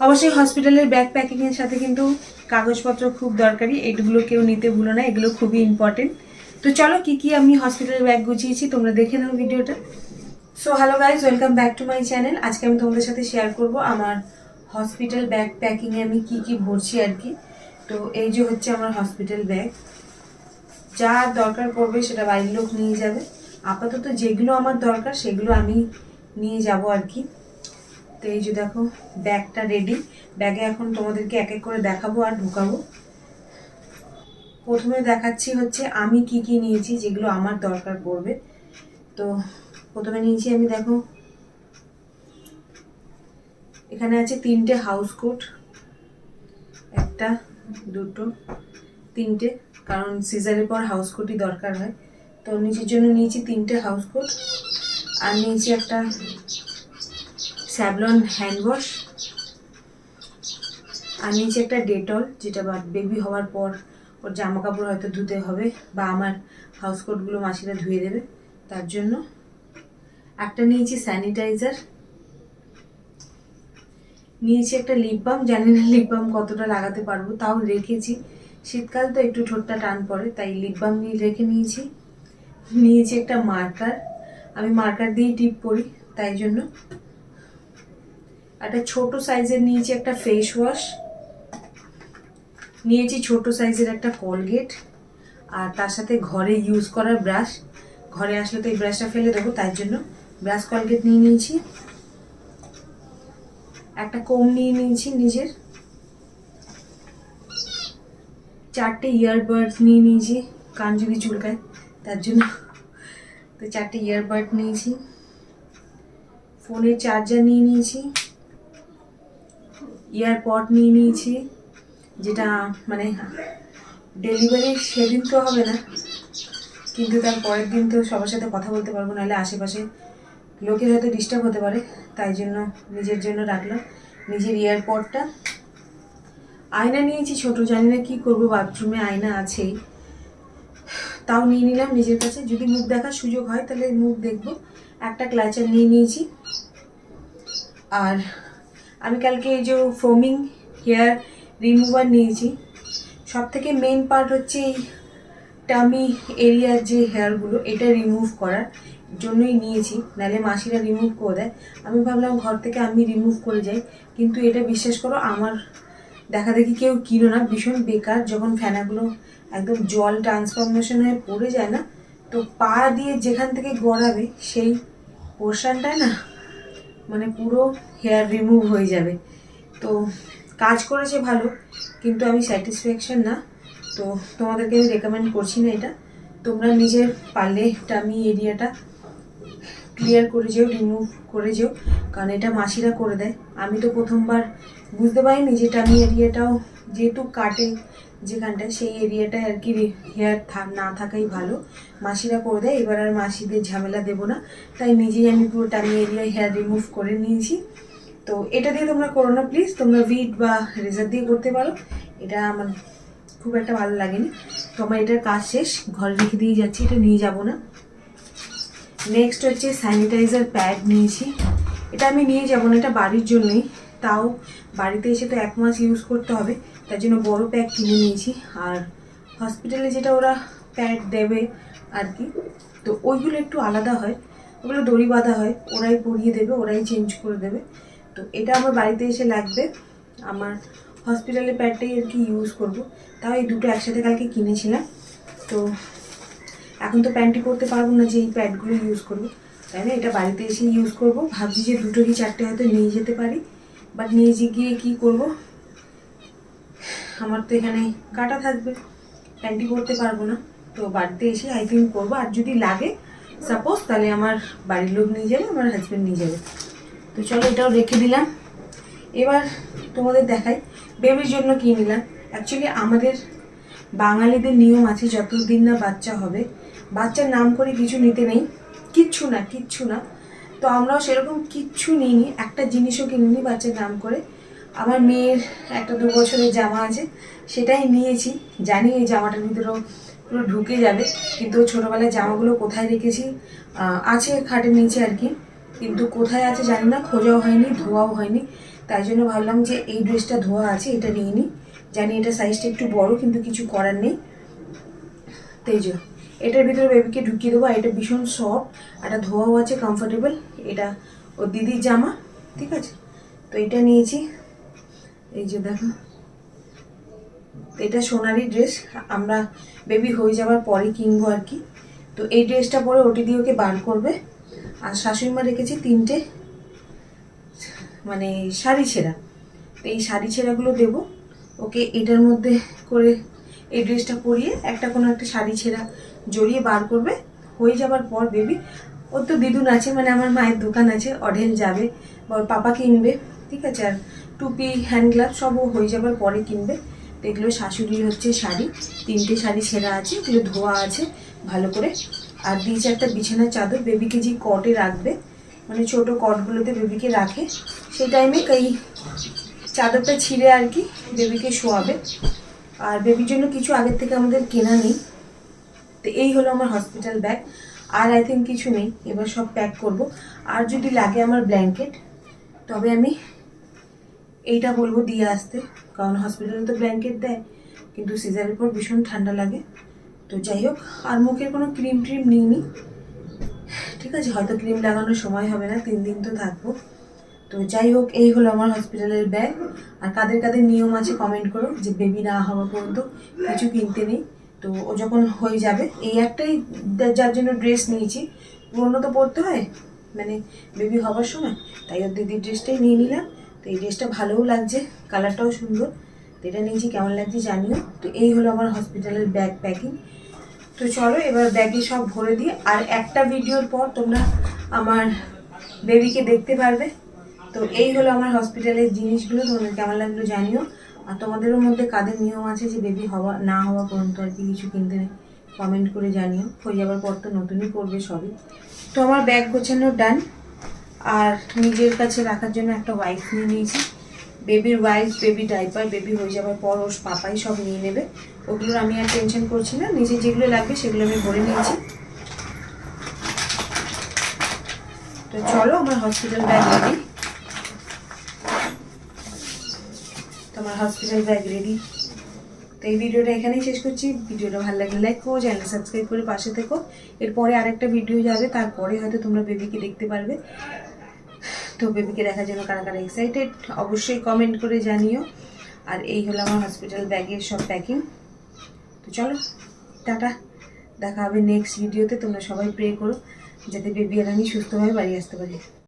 অবশ্যই হসপিটালের ব্যাগ প্যাকিংয়ের সাথে কিন্তু কাগজপত্র খুব দরকারি। এগুলো কেউ নিতে ভুলো না, এগুলো খুবই ইম্পর্টেন্ট তো চলো, কি কি আমি হসপিটালের ব্যাগ গুছিয়েছি, তোমরা দেখে নাও ভিডিওটা so hello guys welcome back to my channel আজকে আমি তোমাদের সাথে শেয়ার করব আমার হসপিটাল ব্যাগ প্যাকিংয়ে আমি কি কি ভরছি আর কি। তো এই যে হচ্ছে আমার হসপিটাল ব্যাগ যা দরকার পড়বে সেটা বাড়ির লোক নিয়ে যাবে। আপাতত যেগুলো আমার দরকার, সেগুলো আমি নিয়ে যাব আর কি। তো এই যে দেখো, ব্যাগটা রেডি ব্যাগে এখন তোমাদেরকে এক এক করে দেখাবো আর ঢুকাবো। প্রথমে দেখাচ্ছি হচ্ছে আমি কি কি নিয়েছি, যেগুলো আমার দরকার পড়বে। তো প্রথমে নিয়েছি আমি দেখো, এখানে আছে তিনটে হাউস কোট একটা, দুটো, তিনটে, কারণ সিজারের পর হাউস কোটই দরকার হয়। তো নিচের জন্য নিয়েছি তিনটে হাউস কোট আর নিয়েছি একটা স্যাভলন হ্যান্ড ওয়াশ। আর নিয়েছি একটা ডেটল, যেটা বেবি হওয়ার পর ওর জামা কাপড় হয়তো ধুতে হবে বা আমার হাউস কোটগুলো মাসিরা ধুয়ে দেবে, তার জন্য। একটা নিয়েছি স্যানিটাইজার নিয়েছি একটা লিপ বাম জানি না লিপ বাম কতটা লাগাতে পারব, তাও রেখেছি। শীতকাল তো একটু ঠোঁটটা টান পড়ে, তাই লিপ বাম নিয়ে রেখে নিয়েছি। নিয়েছি একটা মার্কার আমি মার্কার দিয়েই টিপ করি তাই জন্য। একটা ছোট সাইজের নিয়েছি একটা ফেস ওয়াশ নিয়েছি ছোট সাইজের একটা কলগেট আর তার সাথে ঘরে ইউজ করার ব্রাশ ঘরে আসলে তো এই ব্রাশটা ফেলে দেবো তার জন্য ব্রাশ কলগেট নিয়ে নিয়েছি। একটা কোম নিয়ে নিয়েছি নিজের। চারটে ইয়ারবাডস নিয়ে নিয়েছি কান যদি চুলকায়, তার জন্য তো চারটে ইয়ারবাড নিয়েছি। ফোনের চার্জার নিয়ে নিয়েছি। ইয়ারপড নিয়ে নিয়েছি, যেটা মানে ডেলিভারি সেদিন তো হবে না, কিন্তু তার পরের দিন তো সবার সাথে কথা বলতে পারব, নাহলে আশেপাশে লোকের হয়তো ডিস্টার্ব হতে পারে, তাই জন্য নিজের জন্য রাখলাম। নিজের ইয়ারপডটা আয়না নিয়েছি ছোট, জানি না কী করব বাথরুমে আয়না আছেই। তাও নিয়ে নিলাম নিজের কাছে, যদি মুখ দেখার সুযোগ হয় তাহলে মুখ দেখব। একটা ক্লাচার নিয়ে নিয়েছি। আর আমি কালকে এই যে ফোমিং হেয়ার রিমুভার নিয়েছি। সব থেকে মেন পার্ট হচ্ছে এই টামি এরিয়ার যে হেয়ারগুলো এটা রিমুভ করার জন্যই নিয়েছি। নাহলে মাসিরা রিমুভ করে দেয়। আমি ভাবলাম ঘর থেকে আমি রিমুভ করে যাই। কিন্তু এটা বিশ্বাস করো, আমার দেখা দেখি কেউ কিনো না। ভীষণ বেকার, যখন ফ্যানাগুলো একদম জল ট্রান্সফরমেশন হয়ে পড়ে যায় না, তো পা দিয়ে যেখান থেকে গড়াবে, সেই পোর্শনটায় না মানে পুরো হেয়ার রিমুভ হয়ে যাবে। তো কাজ করেছে ভালো, কিন্তু আমি স্যাটিসফ্যাকশন না। তো তোমাদেরকে আমি রেকমেন্ড করছি না এটা। তোমরা নিজের পারলে টামি এরিয়াটা ক্লিয়ার করে যেও রিমুভ করে যেও, কারণ এটা মাসিরা করে দেয়। আমি তো প্রথমবার বুঝতে পারিনি যে টামি এরিয়াটাও যেহেতু কাটে যেখানটায়, সেই এরিয়াটায় আর কি হেয়ার না থাকাই ভালো। মাসিরা করে দেয়, এবার আর মাসিদের ঝামেলা দেবো না। তাই নিজেই আমি পুরো টামি এরিয়ায় হেয়ার রিমুভ করে নিয়েছি। তো এটা দিয়ে তোমরা করো না প্লিজ তোমরা ভিড বা রেজার দিয়ে করতে পারো। এটা আমার খুব একটা ভালো লাগেনি। তো আমার এটার কাজ শেষ। ঘরে রেখে দিয়ে যাচ্ছি, এটা নিয়ে যাব না। নেক্সট হচ্ছে স্যানিটাইজার প্যাড নিয়েছি। এটা আমি নিয়ে যাব না, এটা বাড়ির জন্যই। তাও বাড়িতে এসে তো এক মাস ইউজ করতে হবে, তার জন্য বড় প্যাক কিনে নিয়েছি। আর হসপিটালে যেটা ওরা প্যাড দেবে আর কি, তো ওইগুলো একটু আলাদা হয়। ওগুলো দড়ি বাঁধা হয়, ওরাই পরিয়ে দেবে, ওরাই চেঞ্জ করে দেবে। তো এটা আমার বাড়িতে এসে লাগবে। আমার হসপিটালের প্যাডটাই আর কি ইউজ করব। তাও এই দুটো একসাথে কালকে কিনেছিলাম। তো এখন তো প্যান্টি পরতে পারব না যে এই প্যাডগুলো ইউজ করব। তাই না? এটা বাড়িতে এসে ইউজ করব। ভাবছি যে দুটো কি চারটে হয়তো নিয়ে যেতে পারি। বাট নিয়ে যে গিয়ে কী করব? আমার তো এখানে কাটা থাকবে। প্যান্টি পরতে পারব না। তো বাড়িতে এসে আই থিঙ্ক করব। আর যদি লাগে সাপোজ তাহলে আমার বাড়ির লোক নিয়ে যাবে, আমার হাজব্যান্ড নিয়ে যাবে। তো চলো এটাও রেখে দিলাম। এবার তোমাদের দেখাই বেবির জন্য কী নিলাম? অ্যাকচুয়ালি আমাদের বাঙালিদের নিয়ম আছে, যতদিন না বাচ্চা হবে বাচ্চার নাম করে কিছু নিতে নেই। কিচ্ছু না কিচ্ছু না। তো আমরাও সেরকম কিচ্ছু নিইনি। একটা জিনিসও কিনিনি বাচ্চার নাম করে। আমার মেয়ের একটা দু বছরের জামা আছে, সেটাই নিয়েছি। জানি এই জামাটার ভিতরেও পুরো ঢুকে যাবে, কিন্তু ছোটোবেলায় জামাগুলো কোথায় রেখেছি? আছে খাটের নিচে আর কি, কিন্তু কোথায় আছে জানি না, খোঁজাও হয়নি, ধোয়াও হয়নি। তাই জন্য ভাবলাম যে এই ড্রেসটা ধোয়া আছে, এটা নিয়ে নিই। জানি এটা সাইজটা একটু বড়, কিন্তু কিছু করার নেই। তো এই যে এটার ভিতরে বেবিকে ঢুকিয়ে দেবো, আর এটা ভীষণ সফট এটা ধোয়াও আছে কমফোর্টেবল এটা ওর দিদির জামা, ঠিক আছে? তো এটা নিয়েছি, এই যে দেখো। এটা সোনারি ড্রেস আমরা বেবি হয়ে যাওয়ার পরে কিনবো আর কি। তো এই ড্রেসটা পরে ওটি দিয়ে ওকে বার করবে। আর শাশুড়ি মা রেখেছি তিনটে মানে শাড়ি ছেঁড়া। তো এই শাড়ি ছেঁড়াগুলো দেবো। ওকে এটার মধ্যে করে এই ড্রেসটা পরিয়ে একটা কোনো একটা শাড়ি ছেঁড়া জড়িয়ে বার করবে। হয়ে যাবার পর বেবি ওর তো দিদুন আছে মানে আমার মায়ের দোকান আছে, অঢেল যাবে ওর পাপা কিনবে, ঠিক আছে? আর টুপি হ্যান্ড গ্লাভ সব হয়ে যাবার পরে কিনবে। তো এগুলো শাশুড়ির হচ্ছে শাড়ি, তিনটে শাড়ি ছেঁড়া আছে এগুলো ধোয়া আছে, ভালো করে। আর দিয়েছে একটা বিছানার চাদর বেবিকে যে কটে রাখবে মানে ছোট কটগুলোতে বেবিকে রাখে, সেই টাইমে এই চাদরটা ছিঁড়ে আর কি বেবিকে শোয়াবে। আর বেবির জন্য কিছু আগের থেকে আমাদের কেনা নেই। তো এই হলো আমার হসপিটাল ব্যাগ আর আই থিঙ্ক কিছু নেই, এবার সব প্যাক করব। আর যদি লাগে আমার ব্ল্যাঙ্কেট তবে আমি এইটা বলব দিয়ে আসতে। কারণ হসপিটালে তো ব্ল্যাঙ্কেট দেয়, কিন্তু সিজারের পর ভীষণ ঠান্ডা লাগে। তো যাই হোক, আর মুখের কোনো ক্রিম ট্রিম নিইনি। ঠিক আছে, হয়তো ক্রিম লাগানোর সময় হবে না, তিন দিন তো থাকব। তো যাই হোক, এই হলো আমার হসপিটালের ব্যাগ আর কাদের কাদের নিয়ম আছে কমেন্ট করো, যে বেবি না হওয়া পর্যন্ত কিছু কিনতে নেই। তো ও যখন হয়ে যাবে, এই একটাই যার জন্য ড্রেস নিয়েছি। পুরোনো তো পরতে হয় মানে বেবি হবার সময়, তাই ওর দিদির ড্রেসটাই নিয়ে নিলাম। তো এই ড্রেসটা ভালোও লাগছে কালারটাও সুন্দর। তো এটা নিয়েছি, কেমন লাগছে জানিও। তো এই হলো আমার হসপিটালের ব্যাগ প্যাকিং তো চলো, এবার ব্যাগে সব ভরে দিই আর একটা ভিডিওর পর তোমরা আমার বেবিকে দেখতে পারবে। তো এই হলো আমার হসপিটালের জিনিসগুলো, তোমাদের কেমন লাগল জানিও। আর তোমাদেরও মধ্যে কাদের নিয়ম আছে যে বেবি হওয়া, না হওয়া পর্যন্ত আর কি কিছু কিনতে কমেন্ট করে জানিও। হয়ে যাবার পর তো নতুনই করবে সবই। তো আমার ব্যাগ গোছানো ডান আর নিজের কাছে রাখার জন্য একটা ওয়াইফ নিয়ে নিয়েছি। বেবির ওয়াইফ বেবি ডাইপার বেবি হয়ে যাওয়ার পর ওর পাপাই সব নিয়ে নেবে। ওগুলোর আমি আর টেনশন করছি না। নিজে যেগুলো লাগবে সেগুলো আমি ভরে নিয়েছি। তো চলো আমার হসপিটাল ব্যাগ তোমার হসপিটাল ব্যাগ রেডি তো এই ভিডিওটা এখানেই শেষ করছি। ভিডিওটা ভালো লাগলে লাইক করো চ্যানেল সাবস্ক্রাইব করে পাশে থেকো। এরপরে আরেকটা ভিডিও যাবে, তারপরে হয়তো তোমরা বেবিকে দেখতে পারবে। তো বেবিকে দেখার জন্য কারা কারা এক্সাইটেড অবশ্যই কমেন্ট করে জানিও। আর এই হলো আমার হসপিটাল ব্যাগের সব প্যাকিং তো চলো, টাটা। দেখা হবে নেক্সট ভিডিওতে তোমরা সবাই প্রে করো, যাতে বেবি আর আমি সুস্থভাবে বাড়ি আসতে পারি।